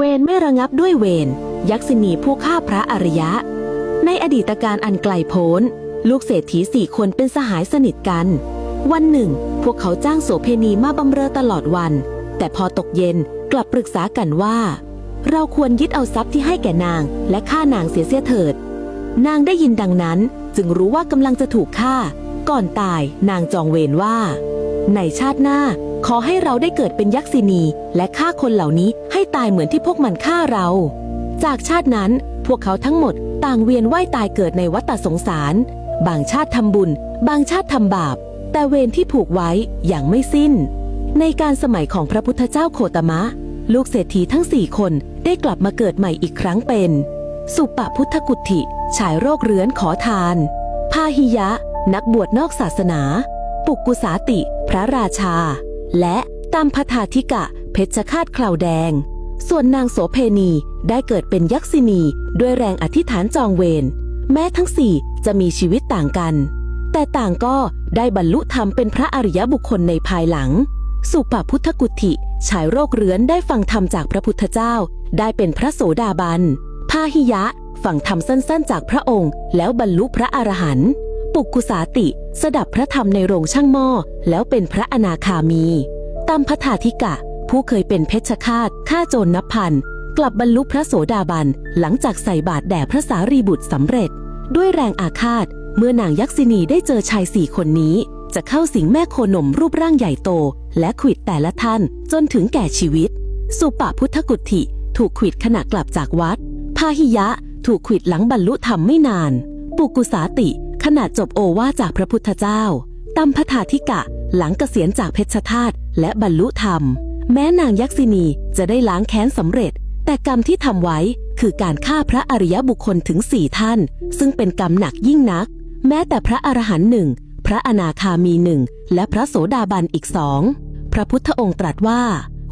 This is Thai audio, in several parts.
เวรไม่ระงับด้วยเวรยักษินีผู้ฆ่าพระอริยะ ในอดีตการอันไกลโพ้น ลูกเศรษฐีสี่คนเป็นสหายสนิทกัน วันหนึ่ง พวกเขาจ้างโสเพณีมาบำเรอตลอดวัน แต่พอตกเย็นกลับปรึกษากันว่า เราควรยึดเอาทรัพย์ที่ให้แก่นาง และฆ่านางเสียเสียเถิด นางได้ยินดังนั้นจึงรู้ว่ากำลังจะถูกฆ่า ก่อนตายนางจองเวรว่า ในชาติหน้า ขอให้เราได้เกิดเป็นยักษินีและฆ่าคนเหล่านี้ให้ตายเหมือนที่พวกมันฆ่าเรา จากชาตินั้นพวกเขาทั้งหมดต่างเวียนว่ายตายเกิดในวัฏสงสาร บางชาติทำบุญ บางชาติทำบาป แต่เวรที่ผูกไว้อย่างไม่สิ้น ในการสมัยของพระพุทธเจ้าโคตมะ ลูกเศรษฐีทั้งสี่คนได้กลับมาเกิดใหม่อีกครั้งเป็น สุปะพุทธกุติชายโรคเรื้อนขอทาน พาหิยะ นักบวชนอกศาสนา ปุกกุสาติ พระราชา และตามพทาธิกะ เพชฌฆาตคลาวแดง ส่วนนางโสเพณีได้เกิดเป็นยักษินีด้วยแรงอธิษฐานจองเวรแม้ทั้งสี่จะมีชีวิตต่างกัน แต่ต่างก็ได้บรรลุธรรมเป็นพระอริยบุคคลในภายหลัง สุปพุทธกุติชายโรคเรื้อนได้ฟังธรรมจากพระพุทธเจ้า ได้เป็นพระโสดาบันพาหิยะ ฟังธรรมสั้นๆ จากพระองค์ แล้วบรรลุพระอรหันต์ ปุกกุสาติ สดับพระธรรมในโรงช่างหม้อ แล้วเป็นพระอนาคามีตัมพทาธิกะ ผู้เคยเป็นเพชฌฆาตฆ่าโจรนับพัน กลับบรรลุพระโสดาบัน หลังจากใส่บาตรแด่พระสารีบุตรสำเร็จ ด้วยแรงอาฆาต เมื่อนางยักษินีได้เจอชายสี่คนนี้ จะเข้าสิงแม่โคนมรูปร่างใหญ่โต และขวิดแต่ละท่านจนถึงแก่ชีวิต สุปะพุทธกุติถูกขวิดขณะกลับจากวัด พาหิยะ ถูกขวิดหลังบรรลุธรรมไม่นาน ปุกุสาติ ขณะจบโอวาจากพระพุทธเจ้าตัมพทาธิกะหลังเกษียณจากเพชฌฆาตและบรรลุธรรม แม้นางยักษินีจะได้ล้างแค้นสำเร็จ แต่กรรมที่ทำไว้คือการฆ่าพระอริยบุคคลถึงสี่ท่าน ซึ่งเป็นกรรมหนักยิ่งนัก แม้แต่พระอรหันต์หนึ่งพระอนาคามีหนึ่งและพระโสดาบันอีกสองพระพุทธองค์ตรัสว่า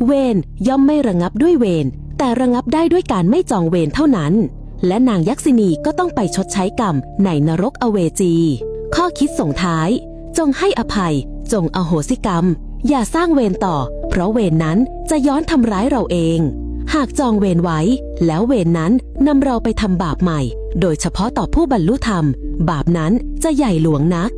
เวรย่อมไม่ระงับด้วยเวรแต่ระงับได้ด้วยการไม่จองเวรเท่านั้น และนางยักษินีก็ต้องไปชดใช้กรรมในนรกอเวจี ข้อคิดส่งท้าย จงให้อภัย จงอโหสิกรรม อย่าสร้างเวรต่อ เพราะเวรนั้นจะย้อนทำร้ายเราเอง หากจองเวรไว้ แล้วเวรนั้นนำเราไปทำบาปใหม่ โดยเฉพาะต่อผู้บรรลุธรรม บาปนั้นจะใหญ่หลวงนัก